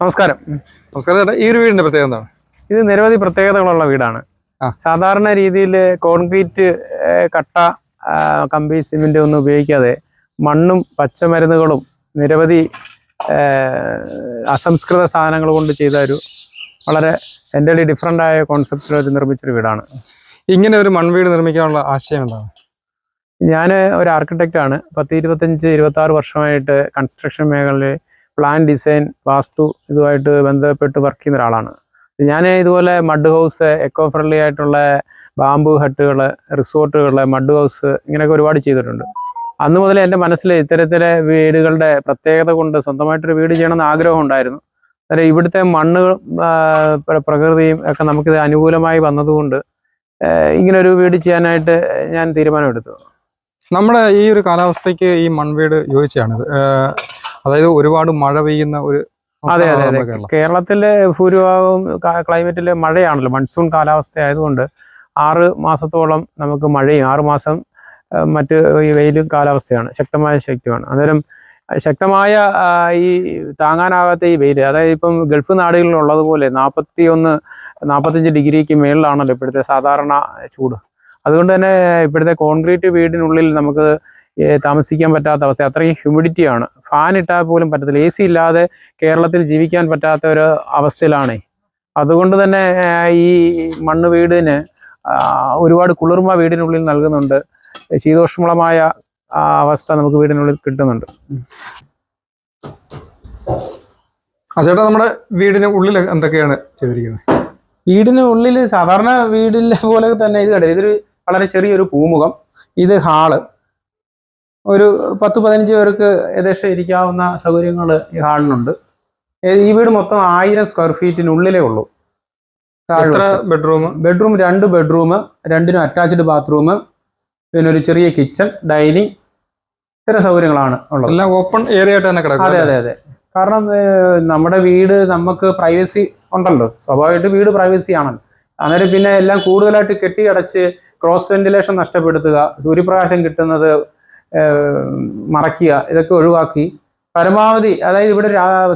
നമസ്കാരം. നമസ്കാരം ചേട്ടാ ഈ ഒരു വീടിന്റെ പ്രത്യേകത എന്താണ്? ഇത് നിരവധി പ്രത്യേകതകളുള്ള വീടാണ്. സാധാരണ രീതിയിൽ കോൺക്രീറ്റ് കട്ട കമ്പി സിമെന്റ് ഒന്നും ഉപയോഗിക്കാതെ മണ്ണും പച്ചമരുന്നുകളും നിരവധി അസംസ്കൃത സാധനങ്ങൾ കൊണ്ട് ചെയ്ത ഒരു വളരെ എന്റെ ഡിഫറെന്റ് ആയ കോൺസെപ്റ്റിൽ വെച്ച് നിർമ്മിച്ചൊരു വീടാണ്. ഇങ്ങനെ ഒരു മൺവീട് നിർമ്മിക്കാനുള്ള ആശയം എന്താണ്? ഞാൻ ഒരു ആർക്കിടെക്റ്റാണ് ആണ്. പത്ത് ഇരുപത്തഞ്ച് ഇരുപത്താറ് വർഷമായിട്ട് കൺസ്ട്രക്ഷൻ മേഖലയിൽ പ്ലാൻ ഡിസൈൻ വാസ്തു ഇതുമായിട്ട് ബന്ധപ്പെട്ട് വർക്ക് ചെയ്യുന്ന ഒരാളാണ്. ഞാൻ ഇതുപോലെ മഡ് ഹൗസ് എക്കോ ഫ്രണ്ട്ലി ആയിട്ടുള്ള ബാമ്പു ഹട്ടുകൾ റിസോർട്ടുകൾ മഡ് ഹൗസ് ഇങ്ങനെയൊക്കെ ഒരുപാട് ചെയ്തിട്ടുണ്ട്. അന്ന് മുതൽ എന്റെ മനസ്സിൽ ഇത്തരത്തിലെ വീടുകളുടെ പ്രത്യേകത കൊണ്ട് സ്വന്തമായിട്ടൊരു വീട് ചെയ്യണമെന്ന് ആഗ്രഹം ഉണ്ടായിരുന്നു. അന്നേരം ഇവിടുത്തെ മണ്ണ് പ്രകൃതിയും ഒക്കെ നമുക്കിത് അനുകൂലമായി വന്നതുകൊണ്ട് ഇങ്ങനെ ഇങ്ങനൊരു വീട് ചെയ്യാനായിട്ട് ഞാൻ തീരുമാനമെടുത്തു. നമ്മുടെ ഈ ഒരു കാലാവസ്ഥയ്ക്ക് ഈ മൺവീട് യോജിച്ചാണ് അതായത് ഒരുപാട് മഴ പെയ്യുന്ന ഒരു അതെ അതെ അതെ. കേരളത്തിലെ ഭൂരിഭാഗവും ക്ലൈമറ്റിലെ മഴയാണല്ലോ. മൺസൂൺ കാലാവസ്ഥ ആയതുകൊണ്ട് ആറ് മാസത്തോളം നമുക്ക് മഴയും ആറ് മാസം മറ്റ് ഈ വെയിലും കാലാവസ്ഥയാണ്. ശക്തമായ ശക്തിയാണ്. അന്നേരം ശക്തമായ ഈ താങ്ങാനാകാത്ത ഈ വെയിൽ അതായത് ഇപ്പം ഗൾഫ് നാടുകളിലുള്ളത് പോലെ നാൽപ്പത്തി ഒന്ന് നാൽപ്പത്തഞ്ച് ഡിഗ്രിക്ക് മേളിലാണല്ലോ ഇപ്പോഴത്തെ സാധാരണ ചൂട്. അതുകൊണ്ട് തന്നെ ഇപ്പോഴത്തെ കോൺക്രീറ്റ് വീടിനുള്ളിൽ നമുക്ക് താമസിക്കാൻ പറ്റാത്ത അവസ്ഥ. അത്രയും ഹ്യൂമിഡിറ്റിയാണ് ഫാൻ ഇട്ടാൽ പോലും പറ്റത്തില്ല. എ സി ഇല്ലാതെ കേരളത്തിൽ ജീവിക്കാൻ പറ്റാത്ത ഒരു അവസ്ഥയിലാണ്. അതുകൊണ്ട് തന്നെ ഈ മണ്ണ് വീടിന് ഒരുപാട് കുളിർമ വീടിനുള്ളിൽ നൽകുന്നുണ്ട്. ശീതോഷ്മളമായ അവസ്ഥ നമുക്ക് വീടിനുള്ളിൽ കിട്ടുന്നുണ്ട്. ആ ചേട്ടാ നമ്മുടെ വീടിന് ഉള്ളിൽ എന്തൊക്കെയാണ് ചെയ്തിരിക്കുന്നത്? വീടിന് ഉള്ളിൽ സാധാരണ വീടിലെ പോലെ തന്നെ ഇത് കണ്ടത് ഇതൊരു വളരെ ചെറിയൊരു പൂമുഖം. ഇത് ഹാൾ. ഒരു പത്ത് പതിനഞ്ച് പേർക്ക് യഥേഷ്ടം ഇരിക്കാവുന്ന സൗകര്യങ്ങൾ ഈ ഹാളിനുണ്ട് ഈ വീട് മൊത്തം ആയിരം സ്ക്വയർ ഫീറ്റിനുള്ളിലേ ഉള്ളൂ. ബെഡ്റൂം ബെഡ്റൂം രണ്ട് ബെഡ്റൂം രണ്ടിനും അറ്റാച്ച്ഡ് ബാത്റൂം പിന്നെ ഒരു ചെറിയ കിച്ചൺ ഡൈനിങ് ഇത്തരം സൗകര്യങ്ങളാണ് ഉള്ളത്. എല്ലാം ഓപ്പൺ ഏരിയ ആയിട്ട് തന്നെ കിടക്കും അതെ അതെ അതെ. കാരണം നമ്മുടെ വീട് നമുക്ക് പ്രൈവസി ഉണ്ടല്ലോ. സ്വാഭാവികമായിട്ട് വീട് പ്രൈവസി ആണല്ലോ അന്നേരം പിന്നെ എല്ലാം കൂടുതലായിട്ട് കെട്ടിയടച്ച് ക്രോസ് വെന്റിലേഷൻ നഷ്ടപ്പെടുത്തുക സൂര്യപ്രകാശം കിട്ടുന്നത് മറയ്ക്കുക ഇതൊക്കെ ഒഴിവാക്കി. പരമാവധി അതായത് ഇവിടെ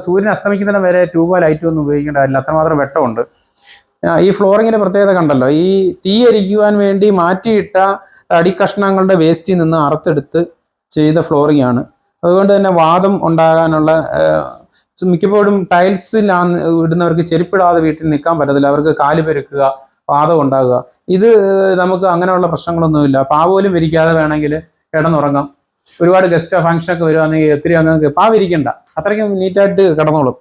സൂര്യൻ അസ്തമിക്കുന്നതിന് വരെ ട്യൂബ് ലൈറ്റ് ഒന്നും ഉപയോഗിക്കേണ്ട കാര്യമില്ല അത്രമാത്രം വെട്ടമുണ്ട്. ഈ ഫ്ലോറിങ്ങിന്റെ പ്രത്യേകത കണ്ടല്ലോ. ഈ തീ അരിക്കുവാൻ വേണ്ടി മാറ്റിയിട്ട തടി കഷ്ണങ്ങളുടെ വേസ്റ്റിൽ നിന്ന് അറുത്തെടുത്ത് ചെയ്ത ഫ്ലോറിംഗ് ആണ്. അതുകൊണ്ട് തന്നെ വാദം ഉണ്ടാകാനുള്ള മിക്കപ്പോഴും ടൈൽസിലാണ് ഇടുന്നവർക്ക് ചെരുപ്പിടാതെ വീട്ടിൽ നിൽക്കാൻ പറ്റത്തില്ല. അവർക്ക് കാൽ പെരുക്കുക വാദം ഉണ്ടാകുക. ഇത് നമുക്ക് അങ്ങനെയുള്ള പ്രശ്നങ്ങളൊന്നുമില്ല. പാവോലും വിരിക്കാതെ വേണമെങ്കിൽ കിടന്നുറങ്ങാം. ഒരുപാട് ഗസ്റ്റ് ഫംഗ്ഷൻ ഒക്കെ വരുവാണെങ്കിൽ ഒത്തിരി അങ്ങ് പാവിരിക്കണ്ട. അത്രയ്ക്കും നീറ്റായിട്ട് കിടന്നോളും.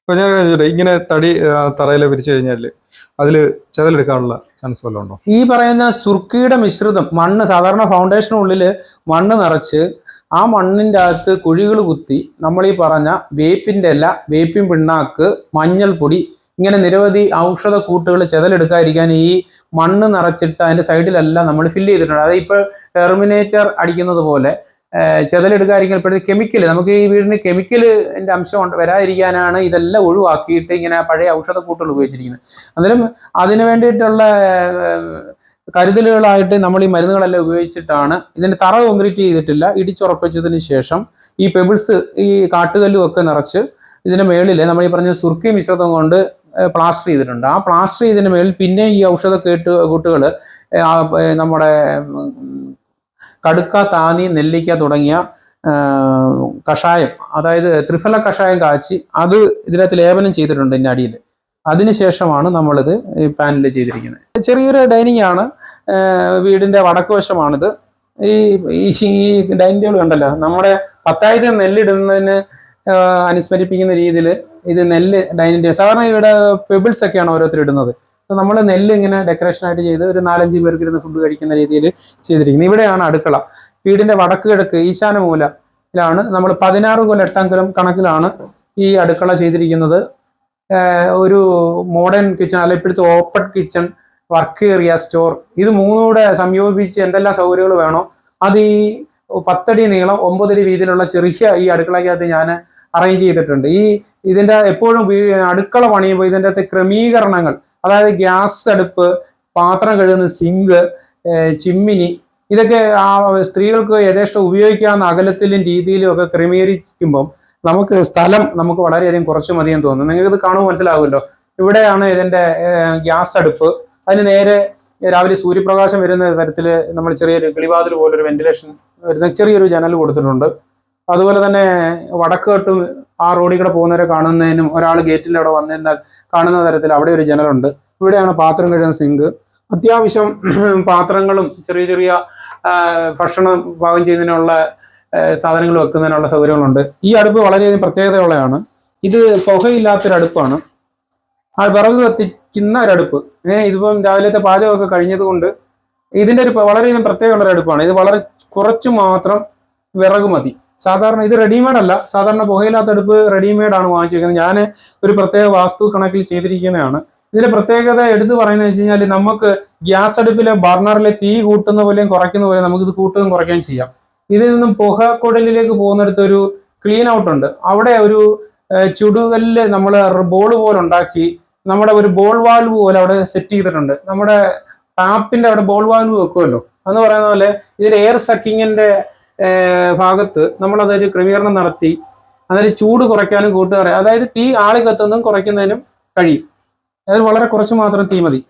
ഇപ്പൊ ഞാൻ ഇങ്ങനെ തടി തറയിൽ വിരിച്ചു കഴിഞ്ഞാൽ അതിൽ ചെതലെടുക്കാനുള്ള ചാൻസ് വല്ലതും ഉണ്ടോ? ഈ പറയുന്ന സുർക്കിയുടെ മിശ്രിതം മണ്ണ് സാധാരണ ഫൗണ്ടേഷനുള്ളിൽ മണ്ണ് നിറച്ച് ആ മണ്ണിന്റെ അകത്ത് കുഴികൾ കുത്തി നമ്മൾ ഈ പറഞ്ഞ വേപ്പിന്റെ ഇല വേപ്പിൻ പിണ്ണാക്ക് മഞ്ഞൾപ്പൊടി ഇങ്ങനെ നിരവധി ഔഷധ കൂട്ടുകൾ ചെതലെടുക്കാതിരിക്കാൻ ഈ മണ്ണ് നിറച്ചിട്ട് അതിന്റെ സൈഡിലെല്ലാം നമ്മൾ ഫില്ല് ചെയ്തിട്ടുണ്ട്. അതായത് ഇപ്പോൾ ടെർമിനേറ്റർ അടിക്കുന്നത് പോലെ ചെതലെടുക്കാതിരിക്കാൻ ഇപ്പോഴത്തെ കെമിക്കൽ നമുക്ക് ഈ വീടിന് കെമിക്കലിന്റെ അംശം വരാതിരിക്കാനാണ് ഇതെല്ലാം ഒഴിവാക്കിയിട്ട് ഇങ്ങനെ പഴയ ഔഷധ കൂട്ടുകൾ ഉപയോഗിച്ചിരിക്കുന്നത്. അന്നേരം അതിന് വേണ്ടിയിട്ടുള്ള കരുതലുകളായിട്ട് നമ്മൾ ഈ മരുന്നുകളെല്ലാം ഉപയോഗിച്ചിട്ടാണ് ഇതിന്റെ തറ കോൺക്രീറ്റ് ചെയ്തിട്ടില്ല. ഇടിച്ചുറപ്പിച്ചതിന് ശേഷം ഈ പെബിൾസ് ഈ കാട്ടുകല്ലും ഒക്കെ നിറച്ച് ഇതിന്റെ മേളിൽ നമ്മൾ ഈ പറഞ്ഞ സുർക്കി മിശ്രിതം കൊണ്ട് പ്ലാസ്റ്റർ ചെയ്തിട്ടുണ്ട്. ആ പ്ലാസ്റ്റർ ചെയ്തതിന് മേളിൽ പിന്നെ ഈ ഔഷധ കേട്ട് കൂട്ടുകൾ നമ്മുടെ കടുക്ക താനി നെല്ലിക്ക തുടങ്ങിയ കഷായം അതായത് ത്രിഫല കഷായം കാച്ചി അത് ഇതിനകത്ത് ലേപനം ചെയ്തിട്ടുണ്ട് ഇതിന്റെ അടിയിൽ. അതിനുശേഷമാണ് നമ്മളിത് പാനിൽ ചെയ്തിരിക്കുന്നത്. ചെറിയൊരു ഡൈനിങ് ആണ്. വീടിന്റെ വടക്ക് വശമാണിത് ഈ ഈ ഡൈനിങ് ടേബിൾ കണ്ടല്ലോ. നമ്മുടെ പത്തായിരത്തി നെല്ലിടുന്നതിന് അനുസ്മരിപ്പിക്കുന്ന രീതിയിൽ ഇത് നെല്ല് ഡൈനിങ് ടേബിൾ സാധാരണ ഇവിടെ പെബിൾസ് ഒക്കെയാണ് ഓരോരുത്തർ ഇടുന്നത്. നമ്മൾ നെല്ല് ഇങ്ങനെ ഡെക്കറേഷൻ ആയിട്ട് ചെയ്ത് ഒരു നാലഞ്ച് പേർക്ക് ഇരുന്ന് ഫുഡ് കഴിക്കുന്ന രീതിയിൽ ചെയ്തിരിക്കുന്നത്. ഇവിടെയാണ് അടുക്കള. വീടിന്റെ വടക്ക് കിഴക്ക് ഈശാന മൂലയിലാണ് നമ്മൾ പതിനാറ് കൊല്ലം എട്ടാം കൊല്ലം കണക്കിലാണ് ഈ അടുക്കള ചെയ്തിരിക്കുന്നത്. ഒരു മോഡേൺ കിച്ചൺ അല്ല ഇപ്പോഴത്തെ open kitchen work area store ഇത് മൂന്നൂടെ സംയോജിപ്പിച്ച് എന്തെല്ലാം സൗകര്യങ്ങൾ വേണോ? അത് ഈ പത്തടി നീളം ഒമ്പതടി വീതിയിലുള്ള ചെറിയ ഈ അടുക്കളയ്ക്കകത്ത് ഞാൻ അറേഞ്ച് ചെയ്തിട്ടുണ്ട്. ഈ ഇതിന്റെ എപ്പോഴും അടുക്കള പണിയുമ്പോൾ ഇതിന്റെ അകത്ത് ക്രമീകരണങ്ങൾ അതായത് ഗ്യാസ് അടുപ്പ് പാത്രം കഴുകുന്ന സിങ്ക് ചിമ്മിനി ഇതൊക്കെ ആ സ്ത്രീകൾക്ക് യഥേഷ്ടം ഉപയോഗിക്കാവുന്ന അകലത്തിലും രീതിയിലും ഒക്കെ ക്രമീകരിക്കുമ്പം നമുക്ക് സ്ഥലം നമുക്ക് വളരെയധികം കുറച്ച് മതിയെന്ന് തോന്നുന്നു. നിങ്ങൾക്ക് ഇത് കാണുമ്പോൾ മനസ്സിലാവുമല്ലോ. ഇവിടെയാണ് ഇതിന്റെ ഗ്യാസ് അടുപ്പ്. അതിന് നേരെ രാവിലെ സൂര്യപ്രകാശം വരുന്ന തരത്തിൽ നമ്മൾ ചെറിയൊരു കിളിവാതിൽ പോലൊരു വെന്റിലേഷൻ വരുന്ന ചെറിയൊരു ജനൽ കൊടുത്തിട്ടുണ്ട്. അതുപോലെ തന്നെ വടക്കോട്ട് ആ റോഡിൽ കൂടെ പോകുന്നവരെ കാണുന്നതിനും ഒരാൾ ഗേറ്റിന്റെ അവിടെ വന്നിരുന്നാൽ കാണുന്ന തരത്തിൽ അവിടെ ഒരു ജനലുണ്ട്. ഇവിടെയാണ് പാത്രം കഴുകുന്ന സിങ്ക് അത്യാവശ്യം പാത്രങ്ങളും ചെറിയ ചെറിയ ഭക്ഷണം പാകം ചെയ്യുന്നതിനുള്ള സാധനങ്ങൾ വെക്കുന്നതിനുള്ള സൗകര്യങ്ങളുണ്ട്. ഈ അടുപ്പ് വളരെയധികം പ്രത്യേകതയുള്ളതാണ്. ഇത് പുകയില്ലാത്തൊരു അടുപ്പാണ്. ആ വിറക് കത്തിക്കുന്ന ഒരടുപ്പ് ഏഹ് ഇതിപ്പം രാവിലത്തെ പാചകമൊക്കെ കഴിഞ്ഞത് കൊണ്ട് ഇതിന്റെ ഒരു വളരെയധികം പ്രത്യേകമുള്ള ഒരു അടുപ്പാണ്. ഇത് വളരെ കുറച്ച് മാത്രം വിറക് മതി. സാധാരണ ഇത് റെഡിമെയ്ഡ് അല്ല. സാധാരണ പുകയില്ലാത്ത അടുപ്പ് റെഡിമെയ്ഡ് ആണ് വാങ്ങിച്ചിരിക്കുന്നത്. ഞാൻ ഒരു പ്രത്യേക വാസ്തു കണക്കിൽ ചെയ്തിരിക്കുന്നതാണ്. ഇതിന്റെ പ്രത്യേകത എടുത്തു പറയുന്നത് വെച്ച് കഴിഞ്ഞാൽ നമുക്ക് ഗ്യാസ് അടുപ്പിലെ ബർണറിലെ തീ കൂട്ടുന്ന പോലെയും കുറയ്ക്കുന്ന പോലെയും നമുക്ക് ഇത് കൂട്ടുകയും കുറയ്ക്കുകയും ചെയ്യാം. ഇതിൽ നിന്നും പുക കുടലിലേക്ക് പോകുന്നിടത്ത് ഒരു ക്ലീൻ ഔട്ട് ഉണ്ട്. അവിടെ ഒരു ചുടുകല്ല് നമ്മൾ ബോൾ പോലെ ഉണ്ടാക്കി നമ്മുടെ ഒരു ബോൾ വാൽവ് പോലെ അവിടെ സെറ്റ് ചെയ്തിട്ടുണ്ട്. നമ്മുടെ ടാപ്പിന്റെ അവിടെ ബോൾ വാൽവ് വെക്കുമല്ലോ. എന്ന് പറയുന്ന പോലെ ഇതിൽ എയർ സക്കിങ്ങിന്റെ ഭാഗത്ത് നമ്മളതൊരു ക്രമീകരണം നടത്തി അതായത് ചൂട് കുറയ്ക്കാനും കൂട്ടുകാരെ അതായത് തീ ആളി കത്തുന്നതും കുറയ്ക്കുന്നതിനും കഴിയും. അതായത് വളരെ കുറച്ച് മാത്രം തീ മതി.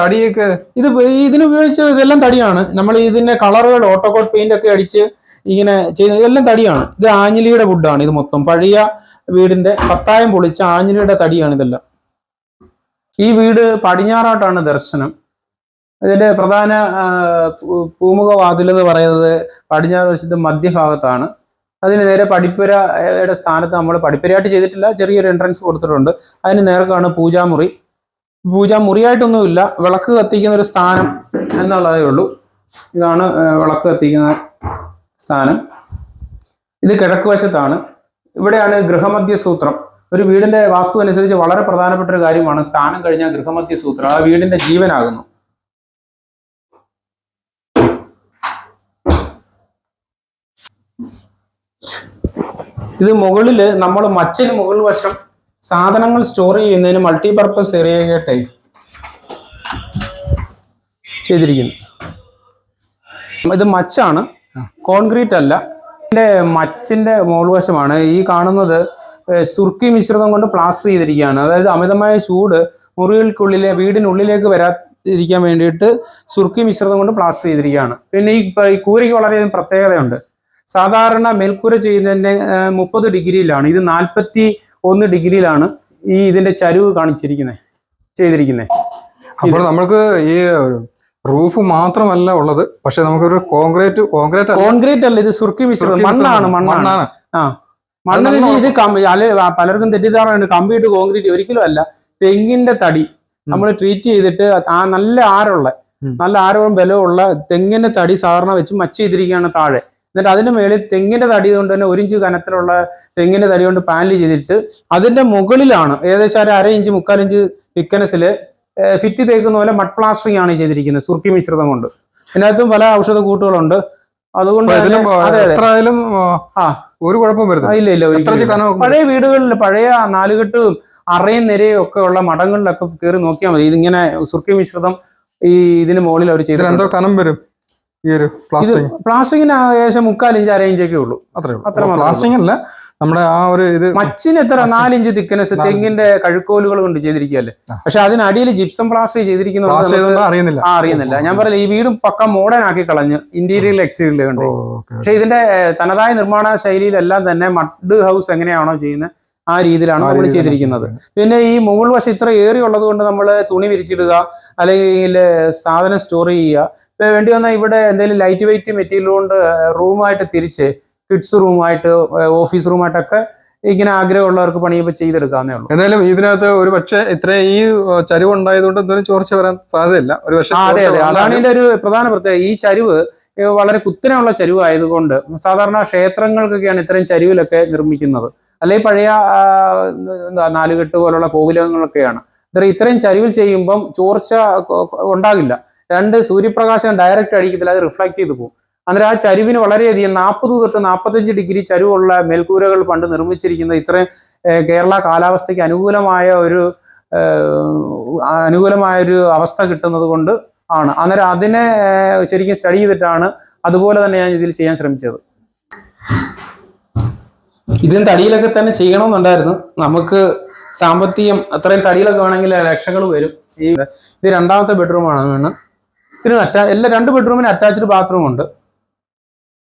തടിയൊക്കെ ഇത് ഇതിന് ഇതെല്ലാം തടിയാണ്. നമ്മൾ ഇതിന്റെ കളറുകൾ ഓട്ടോകോട്ട് പെയിന്റ് ഒക്കെ അടിച്ച് ഇങ്ങനെ ചെയ്യുന്ന ഇതെല്ലാം തടിയാണ്. ഇത് ആഞ്ഞിലിയുടെ വുഡാണ് ഇത് മൊത്തം. പഴയ വീടിന്റെ പത്തായം പൊളിച്ച ആഞ്ഞിലിയുടെ തടിയാണ് ഇതെല്ലാം. ഈ വീട് പടിഞ്ഞാറായിട്ടാണ് ദർശനം. ഇതിന്റെ പ്രധാന ആ, പൂ- പൂമുഖ വാതിൽ എന്ന് പറയുന്നത് പടിഞ്ഞാറ് വശത്ത് മധ്യഭാഗത്താണ്. അതിന് നേരെ പടിപ്പുരയുടെ സ്ഥാനത്ത് നമ്മൾ പടിപ്പുരയായിട്ട് ചെയ്തിട്ടില്ല. ചെറിയൊരു എൻട്രൻസ് കൊടുത്തിട്ടുണ്ട്. അതിന് നേർക്കാണ് പൂജാമുറി. പൂജാമുറിയായിട്ടൊന്നുമില്ല. വിളക്ക് കത്തിക്കുന്ന ഒരു സ്ഥാനം എന്നുള്ളതേ ഉള്ളൂ. ഇതാണ് വിളക്ക് കത്തിക്കുന്ന സ്ഥാനം. ഇത് കിഴക്ക് വശത്താണ്. ഇവിടെയാണ് ഗൃഹമധ്യ സൂത്രം. ഒരു വീടിന്റെ വാസ്തു അനുസരിച്ച് വളരെ പ്രധാനപ്പെട്ട ഒരു കാര്യമാണ് സ്ഥാനം കഴിഞ്ഞാൽ ഗൃഹമധ്യ സൂത്രം. ആ വീടിന്റെ ജീവനാകുന്നു. ഇത് മുകളിൽ നമ്മൾ മച്ചിന് മുകൾ വശം സാധനങ്ങൾ സ്റ്റോർ ചെയ്യുന്നതിന് മൾട്ടിപർപ്പസ് ഏരിയയായിട്ടേ ചെയ്തിരിക്കുന്നു. ഇത് മച്ചാണ്. കോൺക്രീറ്റ് അല്ല. ഇതിന്റെ മച്ചിന്റെ മോൾവശമാണ് ഈ കാണുന്നത് സുർക്കി മിശ്രിതം കൊണ്ട് പ്ലാസ്റ്റർ ചെയ്തിരിക്കുകയാണ്. അതായത് അമിതമായ ചൂട് മുറികൾക്കുള്ളിലെ വീടിനുള്ളിലേക്ക് വരാതിരിക്കാൻ വേണ്ടിയിട്ട് സുർക്കി മിശ്രിതം കൊണ്ട് പ്ലാസ്റ്റർ ചെയ്തിരിക്കുകയാണ്. പിന്നെ ഈ കൂരയ്ക്ക് വളരെയധികം പ്രത്യേകതയുണ്ട്. സാധാരണ മേൽക്കൂര ചെയ്യുന്നതിന്റെ മുപ്പത് ഡിഗ്രിയിലാണ്. ഇത് നാൽപ്പത്തി ഒന്ന് ഡിഗ്രിയിലാണ് ഈ ഇതിന്റെ ചരിവ് കാണിച്ചിരിക്കുന്നത് ചെയ്തിരിക്കുന്നത് അപ്പോൾ നമുക്ക് ഈ റൂഫ് മാത്രമല്ല ഉള്ളത്. പക്ഷെ നമുക്കൊരു കോൺക്രീറ്റ് കോൺക്രീറ്റ് അല്ല. കോൺക്രീറ്റ് അല്ല ഇത് സുർക്കി മിശ്രിതം. മണ്ണാണ് മണ്ണാണ്. ആ. മണ്ണ് ഇത് പലർക്കും തെറ്റിദ്ധാരണയുണ്ട്. കമ്പിയിട്ട് കോൺക്രീറ്റ് ഒരിക്കലും അല്ല. തെങ്ങിന്റെ തടി. നമ്മൾ ട്രീറ്റ് ചെയ്തിട്ട് ആ നല്ല ആരമുള്ള. നല്ല ആരവും ബലമുള്ള തെങ്ങിന്റെ തടി സാധാരണ വെച്ച് മച്ച് ചെയ്തിരിക്കുകയാണ് താഴെ. എന്നിട്ട് അതിന് മേളിൽ തെങ്ങിന്റെ തടി കൊണ്ട് തന്നെ ഒരു ഇഞ്ച് കനത്തിലുള്ള തെങ്ങിന്റെ തടി കൊണ്ട് പാനൽ ചെയ്തിട്ട് അതിന്റെ മുകളിലാണ് ഏകദേശം ഒരു അര ഇഞ്ച് മുക്കാൽ ഇഞ്ച് തിക്കനസിൽ ഫിറ്റ് തേക്കുന്ന പോലെ മഡ് പ്ലാസ്റ്ററിംഗ് ആണ് ചെയ്തിരിക്കുന്നത് സുർക്കി മിശ്രിതം കൊണ്ട്. ഇതിനകത്തും പല ഔഷധ കൂട്ടുകളുണ്ട്. അതുകൊണ്ട്. ഒരു കുഴപ്പം ആ, വരുന്നില്ല ഇല്ല ഇല്ല? പഴയ വീടുകളിൽ പഴയ നാലുകെട്ട് അറയും നിരയും ഒക്കെ ഉള്ള മഠങ്ങളിലൊക്കെ കയറി നോക്കിയാൽ മതി. ഇതിങ്ങനെ സുർക്കി മിശ്രിതം ഈ ഇതിന് മുകളിൽ അവർ ചെയ്തിട്ടുണ്ട്. എന്തോ കനം വരും. ഈ ഒരു പ്ലാസ്റ്റിക്കിന് ഏകദേശം മുക്കാൽ ഇഞ്ച് അര ഇഞ്ചൊക്കെ ഉള്ളൂ. അത്രേ അത്ര പ്ലാസ്റ്റിക് അല്ല നമ്മുടെ ആ ഒരു ഇത് മച്ചിന് എത്ര? നാലിഞ്ച് തിക്കനസ്. തെങ്ങിന്റെ കഴുക്കോലുകൾ കൊണ്ട് ചെയ്തിരിക്കുകയല്ലേ? പക്ഷെ അതിനടിയിൽ ജിപ്സം പ്ലാസ്റ്റർ ചെയ്തിരിക്കുന്ന അറിയുന്നില്ല. ആ അറിയുന്നില്ല. ഞാൻ പറയില്ല ഈ വീടും പക്ക മോഡേൺ ആക്കി കളഞ്ഞ് ഇന്റീരിയർ എക്സ്റ്റീരിയൽ കണ്ടു. പക്ഷെ ഇതിന്റെ തനതായ നിർമ്മാണ ശൈലിയിലെല്ലാം തന്നെ മഡ് ഹൗസ് എങ്ങനെയാണോ ചെയ്യുന്നത് ആ രീതിയിലാണ് നമ്മൾ ചെയ്തിരിക്കുന്നത്. പിന്നെ ഈ മുകൾ വശം ഇത്ര ഏറി ഉള്ളത് കൊണ്ട് നമ്മൾ തുണി വിരിച്ചിടുക അല്ലെങ്കിൽ സാധനം സ്റ്റോർ ചെയ്യുക. വേണ്ടി വന്നാൽ ഇവിടെ എന്തെങ്കിലും ലൈറ്റ് വെയിറ്റ് മെറ്റീരിയൽ കൊണ്ട് റൂമായിട്ട് തിരിച്ച് കിഡ്സ് റൂമായിട്ട് ഓഫീസ് റൂമായിട്ടൊക്കെ ഇങ്ങനെ ആഗ്രഹമുള്ളവർക്ക് പണിയപ്പോൾ ചെയ്തെടുക്കാന്നേ ഉള്ളൂ. എന്തായാലും ഇതിനകത്ത് ഒരു പക്ഷേ ഇത്രയും ഈ ചരിവ് ഉണ്ടായതുകൊണ്ട് എന്തെങ്കിലും ചോർച്ച വരാൻ സാധ്യതയില്ല. ഒരു പക്ഷേ അതെ അതെ. അതാണ് ഇതിന്റെ ഒരു പ്രധാന പ്രത്യേകത. ഈ ചരിവ് വളരെ കുത്തനെയുള്ള ചരിവ് ആയതുകൊണ്ട് സാധാരണ ക്ഷേത്രങ്ങൾക്കൊക്കെയാണ് ഇത്രയും ചരിവിലൊക്കെ നിർമ്മിക്കുന്നത്. അല്ലെങ്കിൽ പഴയ എന്താ നാലുകെട്ട് പോലുള്ള കോവിലകങ്ങളൊക്കെയാണ്. ഇത്ര ഇത്രയും ചരിവിൽ ചെയ്യുമ്പം ചോർച്ച ഉണ്ടാകില്ല. രണ്ട് സൂര്യപ്രകാശം ഡയറക്റ്റ് അടിക്കത്തില്ല അത് റിഫ്ലക്ട് ചെയ്തു പോകും. അന്നേരം ആ ചരിവിന് വളരെയധികം നാൽപ്പത് തൊട്ട് നാൽപ്പത്തഞ്ച് ഡിഗ്രി ചരിവുള്ള മേൽക്കൂരകൾ പണ്ട് നിർമ്മിച്ചിരിക്കുന്ന ഇത്രയും കേരള കാലാവസ്ഥയ്ക്ക് അനുകൂലമായ ഒരു അനുകൂലമായ ഒരു അവസ്ഥ കിട്ടുന്നത് കൊണ്ട് ആണ്. അന്നേരം അതിനെ ശരിക്കും സ്റ്റഡി ചെയ്തിട്ടാണ് അതുപോലെ തന്നെ ഞാൻ ഇതിൽ ചെയ്യാൻ ശ്രമിച്ചത്. ഇതും തടിയിലൊക്കെ തന്നെ ചെയ്യണമെന്നുണ്ടായിരുന്നു. നമുക്ക് സാമ്പത്തികം അത്രയും തടിയിലൊക്കെ വേണമെങ്കിൽ ലക്ഷങ്ങൾ വരും. ഈ ഇത് രണ്ടാമത്തെ ബെഡ്റൂം ആണ് ഇതിന് അറ്റാ എല്ലാ രണ്ട് ബെഡ്റൂമിന് അറ്റാച്ച്ഡ് ബാത്റൂം ഉണ്ട്.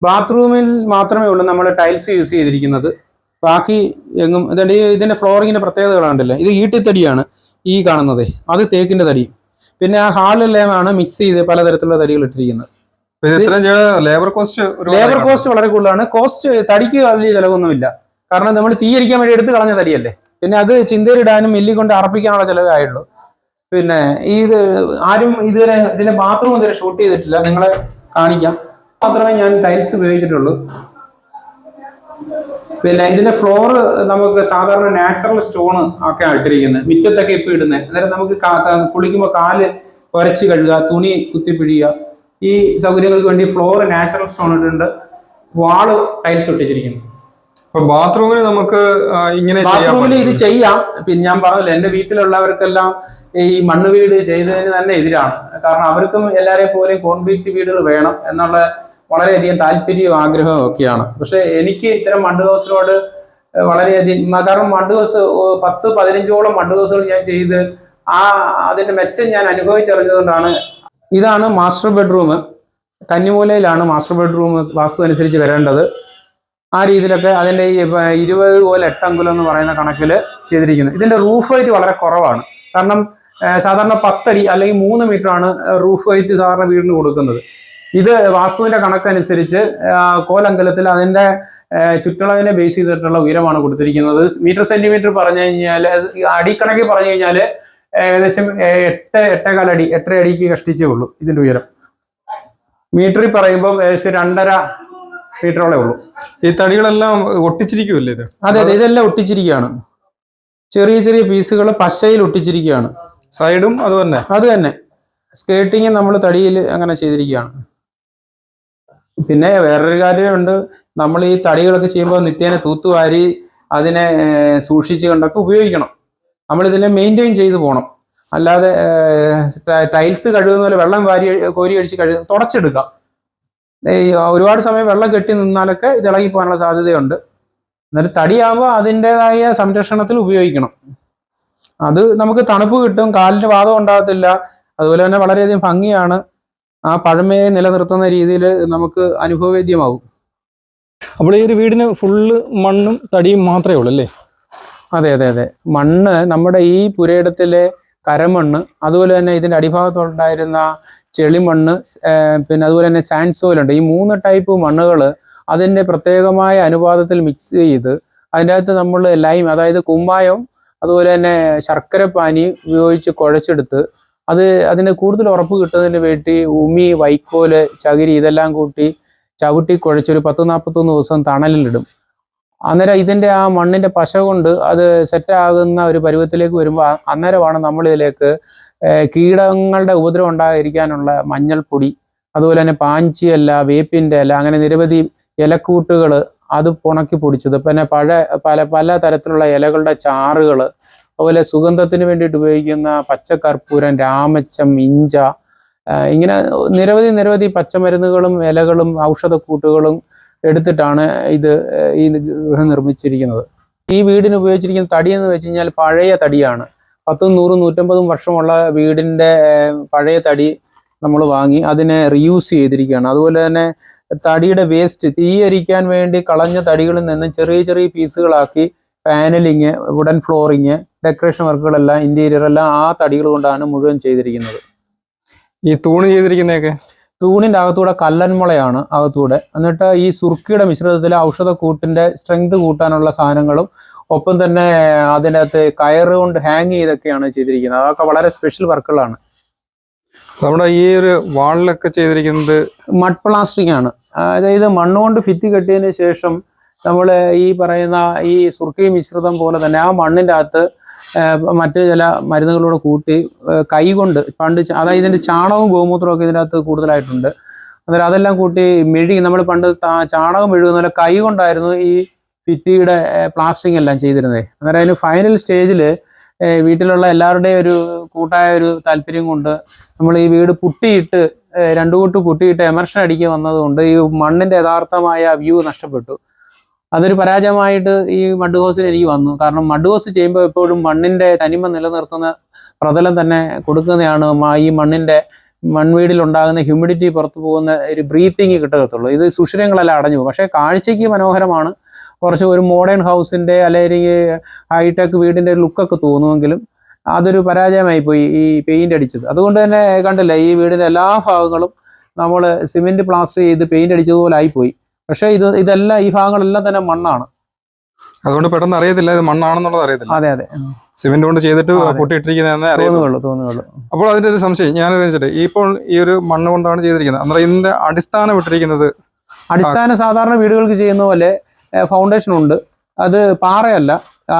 ബാത്റൂമിൽ മാത്രമേ ഉള്ളൂ നമ്മൾ ടൈൽസ് യൂസ് ചെയ്തിരിക്കുന്നത്. ബാക്കി എങ്ങും ഇതുണ്ട് ഇതിന്റെ ഫ്ലോറിങ്ങിന്റെ പ്രത്യേകതകളാണ്ടല്ലോ ഇത് ഈട്ടിത്തടിയാണ് ഈ കാണുന്നത്. അത് തേക്കിന്റെ തടി. പിന്നെ ആ ഹാളിലെല്ലാമാണ് മിക്സ് ചെയ്ത് പലതരത്തിലുള്ള തടികൾ ഇട്ടിരിക്കുന്നത്. ലേബർ കോസ്റ്റ് ലേബർ കോസ്റ്റ് വളരെ കൂടുതലാണ്. കോസ്റ്റ് തടിക്ക് വലിയ ചിലവൊന്നുമില്ല. കാരണം നമ്മൾ തീയരിക്കാൻ വേണ്ടി എടുത്ത് കളഞ്ഞ തടിയല്ലേ? പിന്നെ അത് ചിന്തയിലിടാനും മില്ലി കൊണ്ട് അറപ്പിക്കാനുള്ള ചിലവേ ആയുള്ളൂ. പിന്നെ ഇത് ആരും ഇതുവരെ ഇതിന്റെ ബാത്റൂം ഇതുവരെ ഷൂട്ട് ചെയ്തിട്ടില്ല. നിങ്ങളെ കാണിക്കാം. മാത്രമേ ഞാൻ ടൈൽസ് ഉപയോഗിച്ചിട്ടുള്ളൂ. പിന്നെ ഇതിന്റെ ഫ്ലോർ നമുക്ക് സാധാരണ നാച്ചുറൽ സ്റ്റോൺ ഒക്കെ ഇട്ടിരിക്കുന്നത് മുറ്റത്തൊക്കെ ഇപ്പൊ ഇടുന്നത് അന്നേരം നമുക്ക് കുളിക്കുമ്പോൾ കാൽ ഉരച്ച് കഴുകുക തുണി കുത്തിപ്പിഴിയുക. ഈ സൗകര്യങ്ങൾക്ക് വേണ്ടി ഫ്ലോർ നാച്ചുറൽ സ്റ്റോൺ ഇട്ടിട്ടുണ്ട്. വാൾ ടൈൽസ് ഒട്ടിച്ചിരിക്കുന്നു. ഇപ്പൊ ബാത്റൂമിൽ നമുക്ക് ഇങ്ങനെ ബാത്റൂമിൽ ഇത്. ചെയ്യാം. പിന്നെ ഞാൻ പറഞ്ഞില്ല എന്റെ വീട്ടിലുള്ളവർക്കെല്ലാം ഈ മണ്ണ് വീട് ചെയ്തതിന് തന്നെ എതിരാണ്. കാരണം അവർക്കും എല്ലാരെയും പോലെ കോൺക്രീറ്റ് വീടുകൾ വേണം എന്നുള്ള വളരെയധികം താല്പര്യവും ആഗ്രഹവും ഒക്കെയാണ്. പക്ഷെ എനിക്ക് ഇത്തരം മണ്ട് ഹൗസിനോട് വളരെയധികം കാരണം മണ്ട് ഹൗസ് പത്ത് പതിനഞ്ചോളം മണ്ട് ഹൗസുകൾ ഞാൻ ചെയ്ത് ആ അതിന്റെ മെച്ചം ഞാൻ അനുഭവിച്ചറിഞ്ഞതുകൊണ്ടാണ് ഇതാണ് മാസ്റ്റർ ബെഡ്റൂം കന്നിമൂലയിലാണ് മാസ്റ്റർ ബെഡ്റൂം വാസ്തു അനുസരിച്ച് വരേണ്ടത്. ആ രീതിയിലൊക്കെ അതിന്റെ ഈ ഇരുപത് പോലെ എട്ടങ്കുലം എന്ന് പറയുന്ന കണക്കിൽ ചെയ്തിരിക്കുന്നത്. ഇതിന്റെ റൂഫ് ഹൈറ്റ് വളരെ കുറവാണ്. കാരണം സാധാരണ പത്തടി അല്ലെങ്കിൽ മൂന്ന് മീറ്റർ ആണ് റൂഫ് ഹൈറ്റ് സാധാരണ വീടിന് കൊടുക്കുന്നത്. ഇത് വാസ്തുവിന്റെ കണക്കനുസരിച്ച് കോലങ്കലത്തിൽ അതിന്റെ ചുറ്റളവിനെ ബേസ് ചെയ്തിട്ടുള്ള ഉയരമാണ് കൊടുത്തിരിക്കുന്നത്. മീറ്റർ സെന്റിമീറ്റർ പറഞ്ഞു കഴിഞ്ഞാൽ അടിക്കണക്കിൽ പറഞ്ഞു കഴിഞ്ഞാൽ ഏകദേശം എട്ട് എട്ടേകാൽ അടി എട്ടര അടിക്ക് കഷ്ടിച്ചേ ഉള്ളൂ ഇതിന്റെ ഉയരം. മീറ്ററിൽ പറയുമ്പോൾ ഏകദേശം രണ്ടര മീറ്ററോളേ ഉള്ളൂ. ഈ തടികളെല്ലാം ഒട്ടിച്ചിരിക്കുമല്ലേ ഇത്? അതെ അതെ ഇതെല്ലാം ഒട്ടിച്ചിരിക്കുകയാണ്. ചെറിയ ചെറിയ പീസുകൾ പശയിൽ ഒട്ടിച്ചിരിക്കുകയാണ്. സൈഡും അത് തന്നെ? അത് തന്നെ. സ്കേട്ടിങ് നമ്മൾ തടിയിൽ അങ്ങനെ ചെയ്തിരിക്കുകയാണ്. പിന്നെ വേറൊരു കാര്യമുണ്ട്. നമ്മൾ ഈ തടികളൊക്കെ ചെയ്യുമ്പോൾ നിത്യേന തൂത്തുവാരി അതിനെ സൂക്ഷിച്ച് കണ്ടൊക്കെ ഉപയോഗിക്കണം. നമ്മൾ ഇതിനെ മെയിന്റെയിൻ ചെയ്തു പോകണം അല്ലാതെ ടൈൽസ് കഴുകുന്ന പോലെ വെള്ളം വാരി കോരി അടിച്ച് കഴു തുടച്ചെടുക്കാം ഈ ഒരുപാട് സമയം വെള്ളം കെട്ടി നിന്നാലൊക്കെ ഇത് ഇളകി പോകാനുള്ള സാധ്യതയുണ്ട്. എന്നാലും തടിയാകുമ്പോൾ അതിന്റെതായ സംരക്ഷണത്തിൽ ഉപയോഗിക്കണം. അത് നമുക്ക് തണുപ്പ് കിട്ടും കാലിന് വാദം ഉണ്ടാകത്തില്ല. അതുപോലെ തന്നെ വളരെയധികം ഭംഗിയാണ്. ആ പഴമയെ നിലനിർത്തുന്ന രീതിയിൽ നമുക്ക് അനുഭവവേദ്യമാകും. അപ്പോൾ ഈ ഒരു വീടിന് ഫുള്ള് മണ്ണും തടിയും മാത്രമേ ഉള്ളൂ അല്ലേ? അതെ അതെ അതെ. മണ്ണ് നമ്മുടെ ഈ പുരയിടത്തിലെ കരമണ്ണ് അതുപോലെ തന്നെ ഇതിന്റെ അടിഭാഗത്തുണ്ടായിരുന്ന ചെളിമണ്ണ് പിന്നെ അതുപോലെ തന്നെ സാൻഡ് സോയിൽ ഉണ്ട് ഈ മൂന്ന് ടൈപ്പ് മണ്ണുകൾ അതിന്റെ പ്രത്യേകമായ അനുപാതത്തിൽ മിക്സ് ചെയ്ത് അതിന്റെ അകത്ത് നമ്മൾ ലൈം അതായത് കുമ്മായം അതുപോലെ തന്നെ ശർക്കരപ്പാനി ഉപയോഗിച്ച് കുഴച്ചെടുത്ത് അത് അതിന് കൂടുതൽ ഉറപ്പ് കിട്ടുന്നതിന് വേണ്ടി ഉമി വൈക്കോൽ ചകിരി ഇതെല്ലാം കൂട്ടി ചവിട്ടി കുഴച്ചൊരു പത്ത് നാൽപ്പത്തൊന്ന് ദിവസം തണലിലിടും. അന്നേരം ഇതിന്റെ ആ മണ്ണിന്റെ പശ കൊണ്ട് അത് സെറ്റ് ആകുന്ന ഒരു പരുവത്തിലേക്ക് വരുമ്പോൾ അന്നേരമാണ് നമ്മളിതിലേക്ക് കീടങ്ങളുടെ ഉപദ്രവം ഉണ്ടായിരിക്കാനുള്ള മഞ്ഞൾപ്പൊടി അതുപോലെ തന്നെ പാഞ്ചി വേപ്പിന്റെ അല്ല അങ്ങനെ നിരവധി ഇലക്കൂട്ടുകൾ അത് പുണക്കി പൊടിച്ചത്. പിന്നെ പഴ പല പല തരത്തിലുള്ള ഇലകളുടെ ചാറുകൾ അതുപോലെ സുഗന്ധത്തിന് വേണ്ടിയിട്ട് ഉപയോഗിക്കുന്ന പച്ചക്കർപ്പൂരം രാമച്ചം ഇഞ്ച ഇങ്ങനെ നിരവധി നിരവധി പച്ചമരുന്നുകളും ഇലകളും ഔഷധക്കൂട്ടുകളും എടുത്തിട്ടാണ് ഇത് ഈ ഗൃഹം നിർമ്മിച്ചിരിക്കുന്നത്. ഈ വീടിന് ഉപയോഗിച്ചിരിക്കുന്ന തടി എന്ന് വെച്ച് കഴിഞ്ഞാൽ പഴയ തടിയാണ്. പത്തും നൂറും നൂറ്റമ്പതും വർഷമുള്ള വീടിന്റെ പഴയ തടി നമ്മൾ വാങ്ങി അതിനെ റീയൂസ് ചെയ്തിരിക്കുകയാണ്. അതുപോലെ തന്നെ തടിയുടെ വേസ്റ്റ് തീയരിക്കാൻ വേണ്ടി കളഞ്ഞ തടികളിൽ നിന്ന് ചെറിയ ചെറിയ പീസുകളാക്കി പാനലിങ് വുഡൻ ഫ്ലോറിങ് ഡെക്കറേഷൻ വർക്കുകളെല്ലാം ഇന്റീരിയർ എല്ലാം ആ തടികൾ കൊണ്ടാണ് മുഴുവൻ ചെയ്തിരിക്കുന്നത്. ഈ തൂണ് ചെയ്തിരിക്കുന്നതൊക്കെ? തൂണിന്റെ അകത്തൂടെ കല്ലൻമുളയാണ് അകത്തൂടെ. എന്നിട്ട് ഈ സുർക്കിയുടെ മിശ്രിതത്തിൽ ഔഷധക്കൂട്ടിന്റെ സ്ട്രെങ്ത് കൂട്ടാനുള്ള സാധനങ്ങളും ഒപ്പം തന്നെ അതിന്റെ അകത്ത് കയറ് കൊണ്ട് ഹാങ് ചെയ്തൊക്കെയാണ് ചെയ്തിരിക്കുന്നത്. അതൊക്കെ വളരെ സ്പെഷ്യൽ വർക്കുകളാണ് നമ്മുടെ ഈ ഒരു വാളിലൊക്കെ ചെയ്തിരിക്കുന്നത് മഡ് പ്ലാസ്റ്റിക് ആണ്. അതായത് മണ്ണുകൊണ്ട് ഭിത്തി കെട്ടിയതിന് ശേഷം നമ്മൾ ഈ പറയുന്ന ഈ സുർക്കി മിശ്രിതം പോലെ തന്നെ ആ മണ്ണിന്റെ അകത്ത് മറ്റ് ചില മരുന്നുകളോട് കൂട്ടി കൈകൊണ്ട് പണ്ട് അതായത് ഇതിന്റെ ചാണകവും ഗോമൂത്രവും ഒക്കെ ഇതിന്റെ അകത്ത് കൂടുതലായിട്ടുണ്ട്. അന്നേരം അതെല്ലാം കൂട്ടി മെഴുകി നമ്മൾ പണ്ട് ചാണകം മെഴുകുന്ന പോലെ കൈ കൊണ്ടായിരുന്നു ഈ ഭിത്തിയുടെ പ്ലാസ്റ്ററിംഗ് എല്ലാം ചെയ്തിരുന്നത്. അന്നേരം അതിന് ഫൈനൽ സ്റ്റേജിൽ വീട്ടിലുള്ള എല്ലാവരുടെയും ഒരു കൂട്ടായ ഒരു താല്പര്യം കൊണ്ട് നമ്മൾ ഈ വീട് പുട്ടിയിട്ട് രണ്ടു കൂട്ട് പുട്ടിയിട്ട് എമർഷൻ അടിക്കുക വന്നതുകൊണ്ട് ഈ മണ്ണിന്റെ യഥാർത്ഥമായ വ്യൂ നഷ്ടപ്പെട്ടു. അതൊരു പരാജയമായിട്ട് ഈ മഡ് ഹൗസിൽ എനിക്ക് വന്നു. കാരണം മഡ് ഹൗസ് ചെയ്യുമ്പോൾ എപ്പോഴും മണ്ണിന്റെ തനിമ നിലനിർത്തുന്ന പ്രതലം തന്നെ കൊടുക്കുന്നതാണ് ഈ മണ്ണിന്റെ മൺവീടിൽ ഉണ്ടാകുന്ന ഹ്യൂമിഡിറ്റി പുറത്തു പോകുന്ന ഒരു ബ്രീത്തിങ് കിട്ടത്തുള്ളൂ ഇത് സുഷിരങ്ങളെല്ലാം അടഞ്ഞു പോകും. പക്ഷേ കാഴ്ചയ്ക്ക് മനോഹരമാണ്. കുറച്ച് ഒരു മോഡേൺ ഹൗസിന്റെ അല്ലെങ്കിൽ ഹൈടെക് വീടിന്റെ ഒരു ലുക്കൊക്കെ തോന്നുമെങ്കിലും അതൊരു പരാജയമായി പോയി ഈ പെയിന്റ് അടിച്ചത്. അതുകൊണ്ട് തന്നെ കണ്ടില്ല ഈ വീടിന്റെ എല്ലാ ഭാഗങ്ങളും നമ്മൾ സിമെന്റ് പ്ലാസ്റ്റർ ചെയ്ത് പെയിന്റ് അടിച്ചതുപോലെ ആയിപ്പോയി പക്ഷേ ഇത് ഇതെല്ലാം ഈ ഭാഗങ്ങളെല്ലാം തന്നെ മണ്ണാണ്. അതുകൊണ്ട് പെട്ടെന്ന് അറിയത്തില്ല ഇത് മണ്ണാണെന്നുള്ളത് അറിയത്തില്ല. അതെ അതെ. സിമെന്റ് കൊണ്ട് ചെയ്തിട്ട് പൊട്ടിയിട്ടിരിക്കുന്നതെന്നേ അതെ. പൊട്ടിയിട്ടിരിക്കുന്നതെന്ന് അറിയാം തോന്നുകയുള്ളൂ തോന്നുകയുള്ളൂ. അപ്പോൾ അതിന്റെ ഒരു സംശയം ഞാൻ ചോദിച്ചിട്ട് ഇപ്പോൾ ഈ ഒരു മണ്ണ് കൊണ്ടാണ് ചെയ്തിരിക്കുന്നത്. അന്നേരം ഇതിന്റെ അടിസ്ഥാനം ഇട്ടിരിക്കുന്നത് അടിസ്ഥാന സാധാരണ വീടുകൾക്ക് ചെയ്യുന്ന പോലെ ഫൗണ്ടേഷൻ ഉണ്ട്. അത് പാറയല്ല.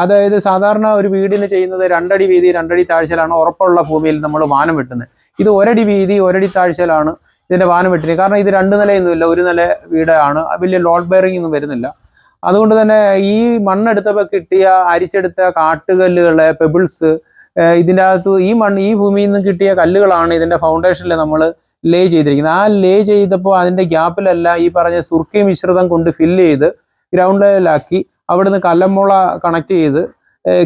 അതായത് സാധാരണ ഒരു വീടിന് ചെയ്യുന്നത് രണ്ടടി വീതി രണ്ടടി താഴ്ചയിലാണ് ഉറപ്പുള്ള ഭൂമിയിൽ നമ്മൾ വാനം വെട്ടുന്നത്. ഇത് ഒരടി വീതി ഒരടി താഴ്ചയിലാണ് ഇതിന്റെ വാനം വെട്ടിനി കാരണം ഇത് രണ്ട് നിലയൊന്നുമില്ല. ഒരു നില വീടാണ്. വലിയ ലോഡ് ബെയറിംഗ് ഒന്നും വരുന്നില്ല. അതുകൊണ്ട് തന്നെ ഈ മണ്ണെടുത്തപ്പോൾ കിട്ടിയ അരിച്ചെടുത്ത കാട്ടുകല്ലുകളെ പെബിൾസ് ഇതിന്റെ അകത്ത് ഈ മണ്ണ് ഈ ഭൂമിയിൽ നിന്ന് കിട്ടിയ കല്ലുകളാണ് ഇതിന്റെ ഫൗണ്ടേഷനിൽ നമ്മൾ ലേ ചെയ്തിരിക്കുന്നത്. ആ ലേ ചെയ്തപ്പോൾ അതിന്റെ ഗ്യാപ്പിലല്ല ഈ പറഞ്ഞ സുർക്കി മിശ്രിതം കൊണ്ട് ഫില്ല് ചെയ്ത് ഗ്രൗണ്ട് ലെവലാക്കി അവിടുന്ന് കല്ലമ്മുള കണക്ട് ചെയ്ത്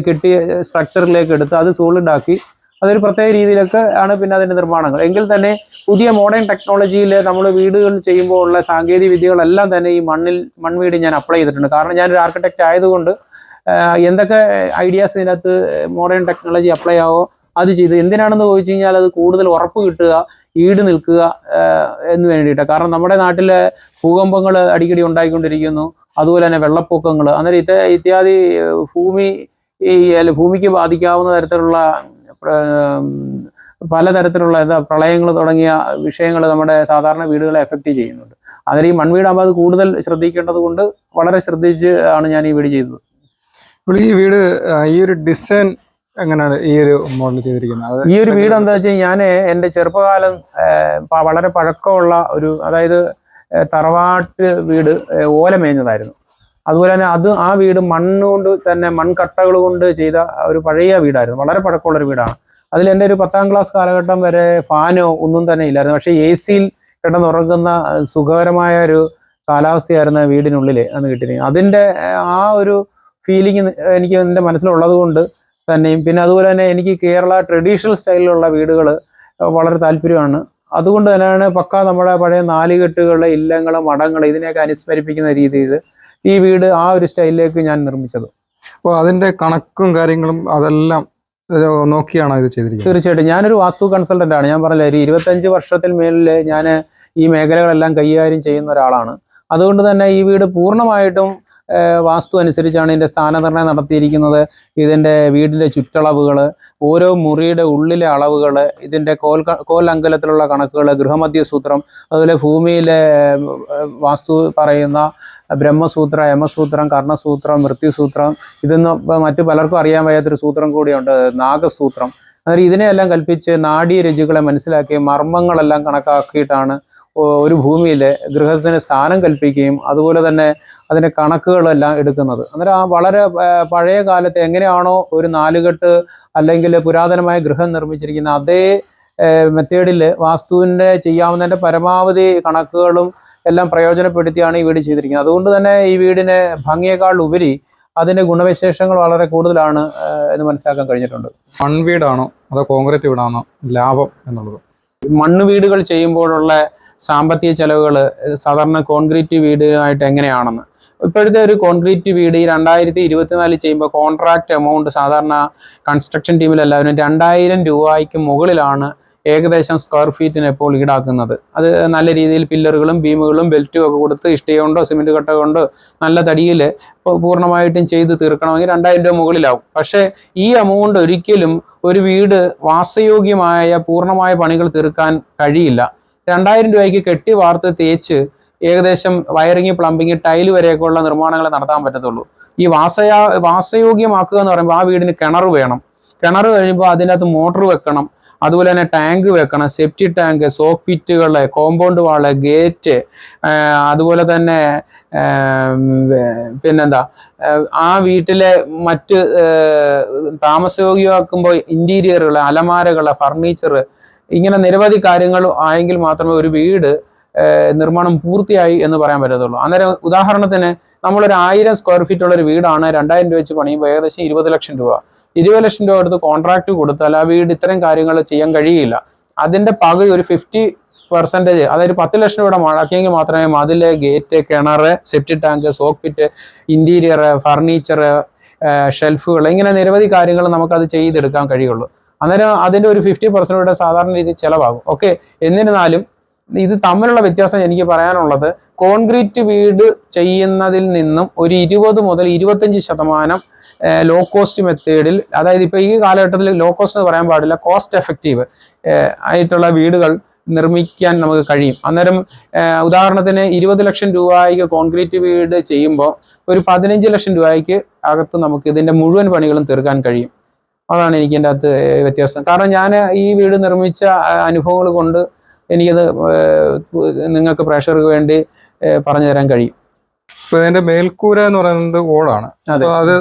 കെട്ടിയ സ്ട്രക്ചറിലേക്ക് എടുത്ത് അത് സോളിഡ് ആക്കി അതൊരു പ്രത്യേക രീതിയിലൊക്കെ ആണ് പിന്നെ അതിന്റെ നിർമ്മാണങ്ങൾ. എങ്കിൽ തന്നെ പുതിയ മോഡേൺ ടെക്നോളജിയിൽ നമ്മൾ വീടുകൾ ചെയ്യുമ്പോൾ ഉള്ള സാങ്കേതിക വിദ്യകളെല്ലാം തന്നെ ഈ മണ്ണിൽ മൺവീട് ഞാൻ അപ്ലൈ ചെയ്തിട്ടുണ്ട്. കാരണം ഞാനൊരു ആർക്കിടെക്റ്റ് ആയതുകൊണ്ട് എന്തൊക്കെ ഐഡിയാസ് ഇതിനകത്ത് മോഡേൺ ടെക്നോളജി അപ്ലൈ ആവോ അത് ചെയ്ത് എന്തിനാണെന്ന് ചോദിച്ചു കഴിഞ്ഞാൽ അത് കൂടുതൽ ഉറപ്പ് കിട്ടുക ഈട് നിൽക്കുക എന്ന് വേണ്ടിയിട്ട്. കാരണം നമ്മുടെ നാട്ടിലെ ഭൂകമ്പങ്ങൾ അടിക്കടി ഉണ്ടായിക്കൊണ്ടിരിക്കുന്നു. അതുപോലെ തന്നെ വെള്ളപ്പൊക്കങ്ങൾ അന്നേരം ഇത്ത ഇത്യാദി ഭൂമി ഈ ഭൂമിക്ക് ബാധിക്കാവുന്ന തരത്തിലുള്ള പലതരത്തിലുള്ള എന്താ പ്രളയങ്ങൾ തുടങ്ങിയ വിഷയങ്ങൾ നമ്മുടെ സാധാരണ വീടുകളെ എഫക്റ്റ് ചെയ്യുന്നുണ്ട്. അതിൽ ഈ മൺവീടാകുമ്പോൾ അത് കൂടുതൽ ശ്രദ്ധിക്കേണ്ടത് കൊണ്ട് വളരെ ശ്രദ്ധിച്ച് ആണ് ഞാൻ ഈ വീട് ചെയ്തത്. ഇപ്പോൾ ഈ വീട് ഈ ഒരു ഡിസൈൻ എങ്ങനെയാണ് ഈ ഒരു മോഡൽ ചെയ്തിരിക്കുന്നത്? ഈ ഒരു വീട് എന്താ വെച്ചാൽ ഞാൻ എന്റെ ചെറുപ്പകാലം വളരെ പഴക്കമുള്ള ഒരു അതായത് തറവാട്ട് വീട് ഓല മേഞ്ഞതായിരുന്നു അതുപോലെ തന്നെ അത് ആ വീട് മണ്ണുകൊണ്ട് തന്നെ മൺകട്ടകൾ കൊണ്ട് ചെയ്ത ഒരു പഴയ വീടായിരുന്നു. വളരെ പഴക്കമുള്ളൊരു വീടാണ്. അതിൽ എന്റെ ഒരു പത്താം ക്ലാസ് കാലഘട്ടം വരെ ഫാനോ ഒന്നും തന്നെ ഇല്ലായിരുന്നു. പക്ഷേ എ സിയിൽ കിടന്നുറങ്ങുന്ന സുഖകരമായ ഒരു കാലാവസ്ഥയായിരുന്നു വീടിനുള്ളിൽ അന്ന് കിട്ടിയിരുന്നത്. അതിന്റെ ആ ഒരു ഫീലിംഗ് എനിക്ക് എന്റെ മനസ്സിലുള്ളത് കൊണ്ട് തന്നെയും പിന്നെ അതുപോലെ തന്നെ എനിക്ക് കേരള ട്രഡീഷണൽ സ്റ്റൈലിലുള്ള വീടുകൾ വളരെ താല്പര്യമാണ്. അതുകൊണ്ട് തന്നെയാണ് പക്ക നമ്മുടെ പഴയ നാലുകെട്ടുകൾ ഇല്ലങ്ങൾ മഠങ്ങൾ ഇതിനെയൊക്കെ അനുസ്മരിപ്പിക്കുന്ന രീതിയിൽ ഈ വീട് ആ ഒരു സ്റ്റൈലിലേക്ക് ഞാൻ നിർമ്മിച്ചത്. അപ്പോൾ അതിന്റെ കണക്കും കാര്യങ്ങളും അതെല്ലാം നോക്കിയാണ് ഇത് ചെയ്തിരിക്കുന്നത്? തീർച്ചയായിട്ടും. ഞാനൊരു വാസ്തു കൺസൾട്ടന്റ് ആണ്. ഞാൻ പറഞ്ഞില്ല ഒരു ഇരുപത്തഞ്ച് വർഷത്തിൽ മേളിൽ ഞാൻ ഈ മേഖലകളെല്ലാം കൈകാര്യം ചെയ്യുന്ന ഒരാളാണ്. അതുകൊണ്ട് തന്നെ ഈ വീട് പൂർണമായിട്ടും വാസ്തു അനുസരിച്ചാണ് ഇതിന്റെ സ്ഥാനനിർണയം നടത്തിയിരിക്കുന്നത്. ഇതിന്റെ വീടിന്റെ ചുറ്റളവുകൾ ഓരോ മുറിയുടെ ഉള്ളിലെ അളവുകൾ ഇതിന്റെ കോൽ കോലങ്കലത്തിലുള്ള കണക്കുകൾ ഗൃഹമധ്യസൂത്രം അതുപോലെ ഭൂമിയിലെ വാസ്തു പറയുന്ന ബ്രഹ്മസൂത്ര യമസൂത്രം കർണസൂത്രം മൃത്യുസൂത്രം ഇതൊന്നും മറ്റു പലർക്കും അറിയാൻ വയ്യാത്തൊരു സൂത്രം കൂടിയുണ്ട് നാഗസൂത്രം. അതായത് ഇതിനെയെല്ലാം കൽപ്പിച്ച് നാഡീരജുകളെ മനസ്സിലാക്കി മർമ്മങ്ങളെല്ലാം കണക്കാക്കിയിട്ടാണ് ഒരു ഭൂമിയിൽ ഗൃഹസ്ഥന് സ്ഥാനം കൽപ്പിക്കുകയും അതുപോലെ തന്നെ അതിന്റെ കണക്കുകളെല്ലാം എടുക്കുന്നത്. അന്നേരം ആ വളരെ പഴയ കാലത്ത് എങ്ങനെയാണോ ഒരു നാലുകെട്ട് അല്ലെങ്കിൽ പുരാതനമായ ഗൃഹം നിർമ്മിച്ചിരിക്കുന്ന അതേ മെത്തേഡിൽ വാസ്തുവിന്റെ ചെയ്യാവുന്നതിന്റെ പരമാവധി കണക്കുകളും എല്ലാം പ്രയോജനപ്പെടുത്തിയാണ് ഈ വീട് ചെയ്തിരിക്കുന്നത്. അതുകൊണ്ട് തന്നെ ഈ വീടിന് ഭംഗിയേക്കാൾ ഉപരി അതിന്റെ ഗുണവിശേഷങ്ങൾ വളരെ കൂടുതലാണ് എന്ന് മനസ്സിലാക്കാൻ കഴിഞ്ഞിട്ടുണ്ട്. മൺവീടാണോ അതോ കോൺക്രീറ്റ് വീടാണോ ലാഭം എന്നുള്ളത്? മണ്ണ് വീടുകൾ ചെയ്യുമ്പോഴുള്ള സാമ്പത്തിക ചെലവുകൾ സാധാരണ കോൺക്രീറ്റ് വീടുമായിട്ട് എങ്ങനെയാണെന്ന്. ഇപ്പോഴത്തെ ഒരു കോൺക്രീറ്റ് വീട് ഈ രണ്ടായിരത്തി ഇരുപത്തിനാലിൽ ചെയ്യുമ്പോൾ കോൺട്രാക്ട് എമൗണ്ട് സാധാരണ കൺസ്ട്രക്ഷൻ ടീമിൽ എല്ലാവരും രണ്ടായിരം രൂപയ്ക്ക് മുകളിലാണ് ഏകദേശം സ്ക്വയർ ഫീറ്റിന് ഇപ്പോൾ ഈടാക്കുന്നത്. അത് നല്ല രീതിയിൽ പില്ലറുകളും ബീമുകളും ബെൽറ്റും ഒക്കെ കൊടുത്ത് ഇഷ്ടിക കൊണ്ടോ സിമെന്റ് കട്ട കൊണ്ടോ നല്ല തടിയിൽ പൂർണമായിട്ടും ചെയ്ത് തീർക്കണമെങ്കിൽ രണ്ടായിരം രൂപ മുകളിലാവും. പക്ഷേ ഈ എമൗണ്ട് ഒരിക്കലും ഒരു വീട് വാസയോഗ്യമായ പൂർണമായ പണികൾ തീർക്കാൻ കഴിയില്ല. രണ്ടായിരം രൂപയ്ക്ക് കെട്ടി വാർത്ത് തേച്ച് ഏകദേശം വയറിങ് പ്ലംബിങ് ടൈൽ വരെയൊക്കെയുള്ള നിർമ്മാണങ്ങൾ നടത്താൻ പറ്റത്തുള്ളൂ. ഈ വാസയാ വാസയോഗ്യമാക്കുക എന്ന് പറയുമ്പോൾ ആ വീടിന് കിണർ വേണം. കിണർ കഴിയുമ്പോൾ അതിനകത്ത് മോട്ടർ വെക്കണം. അതുപോലെ തന്നെ ടാങ്ക് വെക്കണം സെപ്റ്റി ടാങ്ക് സോക്ക് പിറ്റുകൾ കോമ്പൗണ്ട് വാൾ ഗേറ്റ് അതുപോലെ തന്നെ പിന്നെന്താ ആ, വീട്ടിലെ മറ്റ് താമസയോഗ്യമാക്കുമ്പോൾ ഇന്റീരിയറുകൾ അലമാരകൾ ഫർണിച്ചർ ഇങ്ങനെ നിരവധി കാര്യങ്ങൾ ആയെങ്കിൽ മാത്രമേ ഒരു വീട് നിർമ്മാണം പൂർത്തിയായി എന്ന് പറയാൻ പറ്റത്തുള്ളൂ. അന്നേരം ഉദാഹരണത്തിന് നമ്മളൊരു ആയിരം സ്ക്വയർ ഫീറ്റ് ഉള്ള ഒരു വീടാണ് രണ്ടായിരം രൂപ വെച്ച് പണിയുമ്പോൾ ഏകദേശം ഇരുപത് ലക്ഷം രൂപ. ഇരുപത് ലക്ഷം രൂപ എടുത്ത് കോൺട്രാക്ട് കൊടുത്താൽ ആ വീട് ഇത്തരം കാര്യങ്ങൾ ചെയ്യാൻ കഴിയില്ല. അതിന്റെ പകുതി ഒരു ഫിഫ്റ്റി പെർസെന്റേജ് അതായത് പത്ത് ലക്ഷം രൂപയുടെ മുടക്കിയെങ്കിൽ മാത്രമേ മതിൽ ഗേറ്റ് കിണർ septic tank soak pit interior furniture ഷെൽഫുകൾ ഇങ്ങനെ നിരവധി കാര്യങ്ങൾ നമുക്കത് ചെയ്തെടുക്കാൻ കഴിയുള്ളൂ. അന്നേരം അതിന്റെ ഒരു ഫിഫ്റ്റി പെർസെന്റ് സാധാരണ രീതിയിൽ ചിലവാകും. ഓക്കെ എന്നിരുന്നാലും ഇത് തമ്മിലുള്ള വ്യത്യാസം എനിക്ക് പറയാനുള്ളത് കോൺക്രീറ്റ് വീട് ചെയ്യുന്നതിൽ നിന്നും ഒരു ഇരുപത് മുതൽ ഇരുപത്തഞ്ച് ശതമാനം ലോ കോസ്റ്റ് മെത്തേഡിൽ അതായത് ഇപ്പോൾ ഈ കാലഘട്ടത്തിൽ ലോ കോസ്റ്റ് എന്ന് പറയാൻ പാടില്ല കോസ്റ്റ് എഫക്റ്റീവ് ആയിട്ടുള്ള വീടുകൾ നിർമ്മിക്കാൻ നമുക്ക് കഴിയും. അന്നേരം ഉദാഹരണത്തിന് ഇരുപത് ലക്ഷം രൂപയ്ക്ക് കോൺക്രീറ്റ് വീട് ചെയ്യുമ്പോൾ ഒരു പതിനഞ്ച് ലക്ഷം രൂപയ്ക്ക് അകത്ത് നമുക്ക് ഇതിന്റെ മുഴുവൻ പണികളും തീർക്കാൻ കഴിയും. അതാണ് എനിക്ക് എന്റെ അകത്ത് വ്യത്യാസം. കാരണം ഞാൻ ഈ വീട് നിർമ്മിച്ച അനുഭവങ്ങൾ കൊണ്ട് എനിക്കത് നിങ്ങൾക്ക് പ്രേക്ഷകർക്ക് വേണ്ടി പറഞ്ഞു തരാൻ കഴിയും. ഇപ്പൊ ഇതിന്റെ മേൽക്കൂര എന്ന് പറയുന്നത് ഓടാണ് അതെ. അത്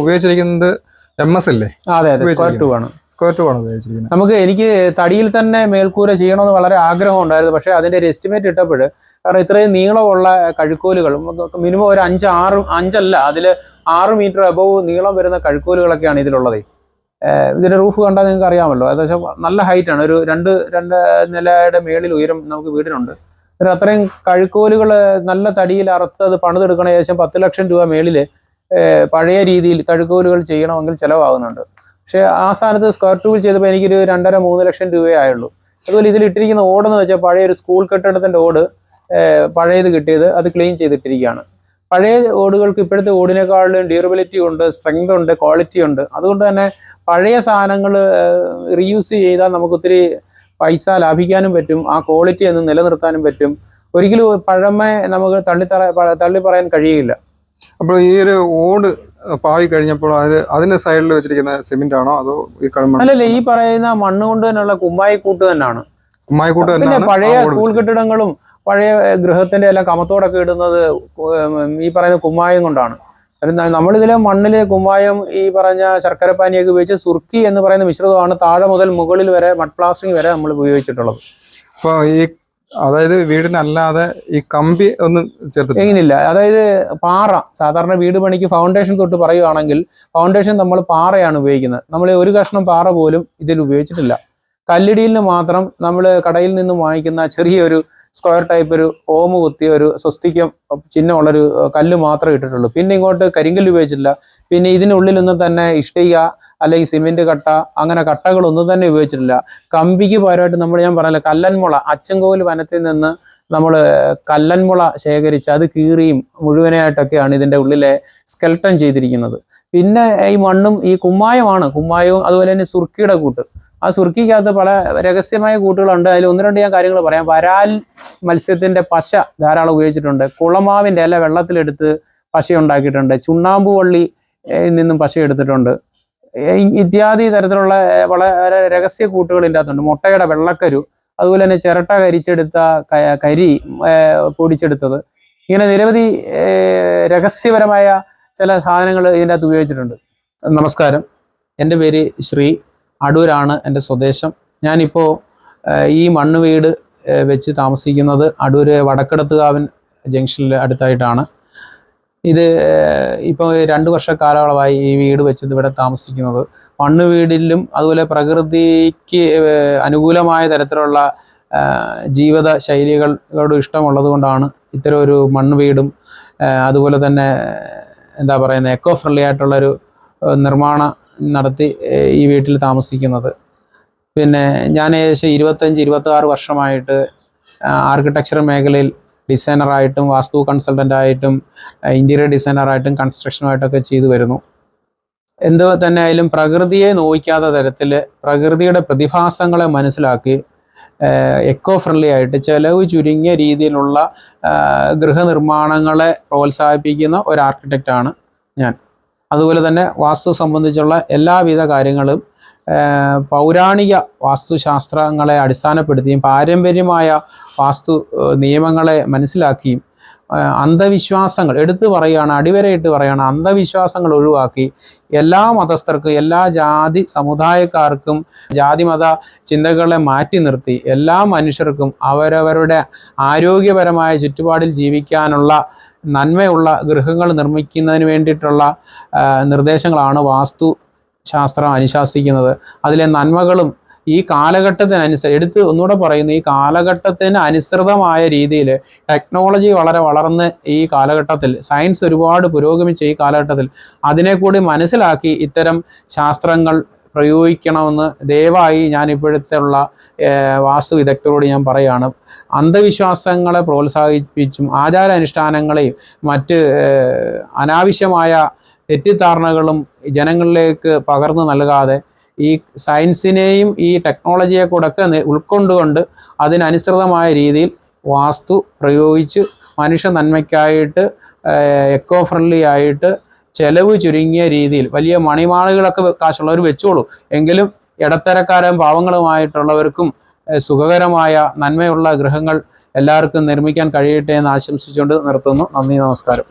ഉപയോഗിച്ചിരിക്കുന്നത് എം എസ് അല്ലേ? അതെ അതെ. സ്ക്വയർ ടു ആണ്. സ്ക്വയർ ടു ആണ് ഉപയോഗിച്ചിരിക്കുന്നത്. നമുക്ക് എനിക്ക് തടിയിൽ തന്നെ മേൽക്കൂര ചെയ്യണമെന്ന് വളരെ ആഗ്രഹം ഉണ്ടായിരുന്നു. പക്ഷേ അതിന്റെ ഒരു എസ്റ്റിമേറ്റ് ഇട്ടപ്പോൾ കാരണം ഇത്രയും നീളമുള്ള കഴുക്കോലുകൾ മിനിമം ഒരു അഞ്ച് ആറ് അഞ്ചല്ല അതിൽ ആറ് മീറ്റർ അബവ് നീളം വരുന്ന കഴുക്കോലുകളൊക്കെയാണ് ഇതിലുള്ളത്. ഏഹ് ഇതിന്റെ റൂഫ് കണ്ടാൽ നിങ്ങൾക്ക് അറിയാമല്ലോ. ഏകദേശം നല്ല ഹൈറ്റ് ആണ്. ഒരു രണ്ട് രണ്ട് നിലയുടെ മേളിൽ ഉയരം നമുക്ക് വീടിനുണ്ട്. ഒരു അത്രയും കഴുക്കോലുകൾ നല്ല തടിയിൽ അറുത്ത് അത് പണിതെടുക്കണ ഏകദേശം പത്ത് ലക്ഷം രൂപ മേളിൽ പഴയ രീതിയിൽ കഴുക്കോലുകൾ ചെയ്യണമെങ്കിൽ ചിലവാകുന്നുണ്ട്. പക്ഷേ ആ സ്ഥാനത്ത് സ്ക്വയർ ടൂവിൽ ചെയ്തപ്പോൾ എനിക്കൊരു രണ്ടര മൂന്ന് ലക്ഷം രൂപയേ ആയുള്ളൂ. അതുപോലെ ഇതിൽ ഇട്ടിരിക്കുന്ന ഓടെന്ന് വെച്ചാൽ പഴയ ഒരു സ്കൂൾ കെട്ടിടത്തിന്റെ ഓട് പഴയത് കിട്ടിയത് അത് ക്ലീൻ ചെയ്തിട്ടിരിക്കുകയാണ്. പഴയ ഓടുകൾക്ക് ഇപ്പോഴത്തെ ഓടിനേക്കാളും ഡ്യൂറബിലിറ്റി ഉണ്ട് സ്ട്രെങ്ത് ഉണ്ട് ക്വാളിറ്റി ഉണ്ട്. അതുകൊണ്ട് തന്നെ പഴയ സാധനങ്ങൾ റീയൂസ് ചെയ്താൽ നമുക്ക് ഒത്തിരി പൈസ ലാഭിക്കാനും പറ്റും ആ ക്വാളിറ്റി ഒന്ന് നിലനിർത്താനും പറ്റും. ഒരിക്കലും പഴമ നമുക്ക് തള്ളി തറ തള്ളി പറയാൻ കഴിയില്ല. അപ്പോൾ ഈ ഒരു ഓട് പാവി കഴിഞ്ഞപ്പോൾ അത് അതിന്റെ സൈഡിൽ വെച്ചിരിക്കുന്ന സിമെന്റ് ആണോ അതോ ഈ കളിമണ്ണ് അല്ലല്ല ഈ പറയുന്ന മണ്ണ് കൊണ്ട് തന്നെയുള്ള കുമ്മായി കൂട്ട് തന്നെയാണ് ഉമ്മായിക്കൂട്ട് പിന്നെ തന്നെയാണ് പഴയ സ്കൂൾ കെട്ടിടങ്ങളും പഴയ ഗൃഹത്തിന്റെ ഗൃഹത്തിന്റെ എല്ലാം കമത്തോടൊക്കെ ഇടുന്നത് ഈ പറയുന്ന കുമ്മായം കൊണ്ടാണ്. നമ്മളിതിലെ മണ്ണിൽ കുമ്മായം ഈ പറഞ്ഞ ശർക്കരപ്പാനിയൊക്കെ ഉപയോഗിച്ച് സുർക്കി എന്ന് പറയുന്ന മിശ്രിതമാണ് താഴെ മുതൽ മുകളിൽ വരെ മഡ് പ്ലാസ്റ്ററിംഗ് വരെ നമ്മൾ ഉപയോഗിച്ചിട്ടുള്ളത്. അപ്പൊ ഈ അതായത് വീടിനല്ലാതെ ഈ കമ്പി ഒന്നും ചേർത്ത് എങ്ങനെയില്ല? അതായത് പാറ സാധാരണ വീട് പണിക്ക് ഫൗണ്ടേഷൻ തൊട്ട് പറയുകയാണെങ്കിൽ ഫൗണ്ടേഷൻ നമ്മൾ പാറയാണ് ഉപയോഗിക്കുന്നത്. നമ്മൾ ഒരു കഷ്ണം പാറ പോലും ഇതിൽ ഉപയോഗിച്ചിട്ടില്ല. കല്ലിടിയിലിന് മാത്രം നമ്മൾ കടയിൽ നിന്ന് വാങ്ങിക്കുന്ന ചെറിയൊരു സ്ക്വയർ ടൈപ്പ് ഒരു ഓമ് കുത്തിയ ഒരു സ്വസ്തിക്കം ചിഹ്നമുള്ളൊരു കല്ല് മാത്രമേ ഇട്ടിട്ടുള്ളൂ. പിന്നെ ഇങ്ങോട്ട് കരിങ്കല്ല് ഉപയോഗിച്ചില്ല. പിന്നെ ഇതിനുള്ളിലൊന്നും തന്നെ ഇഷ്ടിക അല്ലെങ്കിൽ സിമെന്റ് കട്ട അങ്ങനെ കട്ടകളൊന്നും തന്നെ ഉപയോഗിച്ചിട്ടില്ല. കമ്പിക്ക് പകരമായിട്ട് നമ്മൾ ഞാൻ പറഞ്ഞല്ലോ കല്ലൻമുള അച്ചൻകോവിൽ വനത്തിൽ നിന്ന് നമ്മൾ കല്ലൻമുള ശേഖരിച്ച് അത് കീറിയും മുഴുവനായിട്ടൊക്കെയാണ് ഇതിന്റെ ഉള്ളിലെ സ്കെൽട്ടൺ ചെയ്തിരിക്കുന്നത്. പിന്നെ ഈ മണ്ണും ഈ കുമ്മായമാണ്. കുമ്മായവും അതുപോലെ തന്നെ സുർക്കിയുടെ കൂട്ട്. ആ സുർക്കിക്കകത്ത് പല രഹസ്യമായ കൂട്ടുകളുണ്ട്. അതിൽ ഒന്ന് രണ്ട് ഞാൻ കാര്യങ്ങൾ പറയാം. വരാൽ മത്സ്യത്തിന്റെ പശ ധാരാളം ഉപയോഗിച്ചിട്ടുണ്ട്. കുളമാവിന്റെ ഇല വെള്ളത്തിലെടുത്ത് പശ ഉണ്ടാക്കിയിട്ടുണ്ട് ചുണ്ണാമ്പ് വള്ളി നിന്നും പശ എടുത്തിട്ടുണ്ട്. ഇത്യാദി തരത്തിലുള്ള വളരെ രഹസ്യ കൂട്ടുകൾ ഇതിന്റെ അകത്തുണ്ട് മുട്ടയുടെ വെള്ളക്കരു അതുപോലെ തന്നെ ചിരട്ട കരിച്ചെടുത്ത കരി പൊടിച്ചെടുത്തത്. ഇങ്ങനെ നിരവധി രഹസ്യപരമായ ചില സാധനങ്ങൾ ഇതിന്റെ അകത്ത് ഉപയോഗിച്ചിട്ടുണ്ട്. നമസ്കാരം. എന്റെ പേര് ശ്രീ അടൂരാണ് എന്റെ സ്വദേശം. ഞാനിപ്പോൾ ഈ മണ്ണ് വീട് വെച്ച് താമസിക്കുന്നത് അടൂർ വടക്കെടുത്തുകാവൻ ജംഗ്ഷനിൽ അടുത്തായിട്ടാണ്. ഇത് ഇപ്പോൾ രണ്ട് വർഷ കാലയളവായി ഈ വീട് വെച്ചത് ഇവിടെ താമസിക്കുന്നത്. മണ്ണ് വീടിലും അതുപോലെ പ്രകൃതിക്ക് അനുകൂലമായ തരത്തിലുള്ള ജീവിത ശൈലികളോട് ഇഷ്ടമുള്ളത് കൊണ്ടാണ് ഇത്തരം ഒരു മണ്ണ് വീടും അതുപോലെ തന്നെ എന്താ പറയുന്നത് എക്കോ ഫ്രണ്ട്ലി ആയിട്ടുള്ളൊരു നിർമ്മാണം നടത്തി ഈ വീട്ടിൽ താമസിക്കുന്നത്. പിന്നെ ഞാൻ ഏകദേശം ഇരുപത്തഞ്ച് ഇരുപത്തി ആറ് വർഷമായിട്ട് ആർക്കിടെക്ചർ മേഖലയിൽ ഡിസൈനറായിട്ടും വാസ്തു കൺസൾട്ടന്റായിട്ടും ഇന്റീരിയർ ഡിസൈനറായിട്ടും കൺസ്ട്രക്ഷനുമായിട്ടൊക്കെ ചെയ്തു വരുന്നു. എന്ത് തന്നെ ആയാലും പ്രകൃതിയെ നോവിക്കാത്ത തരത്തിൽ പ്രകൃതിയുടെ പ്രതിഭാസങ്ങളെ മനസ്സിലാക്കി എക്കോ ഫ്രണ്ട്ലി ആയിട്ട് ചെലവ് ചുരുങ്ങിയ രീതിയിലുള്ള ഗൃഹനിർമ്മാണങ്ങളെ പ്രോത്സാഹിപ്പിക്കുന്ന ഒരു ആർക്കിടെക്റ്റാണ് ഞാൻ. അതുപോലെ തന്നെ വാസ്തു സംബന്ധിച്ചുള്ള എല്ലാവിധ കാര്യങ്ങളും പൗരാണിക വാസ്തുശാസ്ത്രങ്ങളെ അടിസ്ഥാനപ്പെടുത്തിയും പാരമ്പര്യമായ വാസ്തു നിയമങ്ങളെ മനസ്സിലാക്കിയും അന്ധവിശ്വാസങ്ങൾ എടുത്തു പറയുകയാണ് അടിവരയിട്ട് പറയുകയാണ് അന്ധവിശ്വാസങ്ങൾ ഒഴിവാക്കി എല്ലാ മതസ്ഥർക്കും എല്ലാ ജാതി സമുദായക്കാർക്കും ജാതി മത ചിന്തകളെ മാറ്റി നിർത്തി എല്ലാ മനുഷ്യർക്കും അവരവരുടെ ആരോഗ്യപരമായ ചുറ്റുപാടിൽ ജീവിക്കാനുള്ള നന്മയുള്ള ഗൃഹങ്ങൾ നിർമ്മിക്കുന്നതിന് വേണ്ടിയിട്ടുള്ള നിർദ്ദേശങ്ങളാണ് വാസ്തു ശാസ്ത്രം അനുശാസിക്കുന്നത്. അതിലെ നന്മകളും ഈ കാലഘട്ടത്തിനനുസരിച്ച് എടുത്ത് ഒന്നുകൂടെ പറയുന്നു ഈ കാലഘട്ടത്തിന് അനുസൃതമായ രീതിയിൽ ടെക്നോളജി വളരെ വളർന്ന് ഈ കാലഘട്ടത്തിൽ സയൻസ് ഒരുപാട് പുരോഗമിച്ച ഈ കാലഘട്ടത്തിൽ അതിനെ കൂടി മനസ്സിലാക്കി ഇത്തരം ശാസ്ത്രങ്ങൾ പ്രയോഗിക്കണമെന്ന് ദയവായി ഞാൻ ഇപ്പോഴത്തെ ഉള്ള വാസ്തു വിദഗ്ധരോട് ഞാൻ പറയുകയാണ് അന്ധവിശ്വാസങ്ങളെ പ്രോത്സാഹിപ്പിച്ചും ആചാരാനുഷ്ഠാനങ്ങളെയും മറ്റ് അനാവശ്യമായ തെറ്റിദ്ധാരണകളും ജനങ്ങളിലേക്ക് പകർന്നു നൽകാതെ ഈ സയൻസിനെയും ഈ ടെക്നോളജിയെ കൂടെയൊക്കെ ഉൾക്കൊണ്ടുകൊണ്ട് അതിനനുസൃതമായ രീതിയിൽ വാസ്തു പ്രയോഗിച്ച് മനുഷ്യ നന്മയ്ക്കായിട്ട് എക്കോ ഫ്രണ്ട്ലി ആയിട്ട് ചെലവ് ചുരുങ്ങിയ രീതിയിൽ വലിയ മണിമാളുകളൊക്കെ കാശുള്ളവർ വെച്ചോളൂ. എങ്കിലും ഇടത്തരക്കാരും പാവങ്ങളുമായിട്ടുള്ളവർക്കും സുഖകരമായ നന്മയുള്ള ഗൃഹങ്ങൾ എല്ലാവർക്കും നിർമ്മിക്കാൻ കഴിയട്ടെ എന്ന് ആശംസിച്ചുകൊണ്ട് നിർത്തുന്നു. നന്ദി നമസ്കാരം.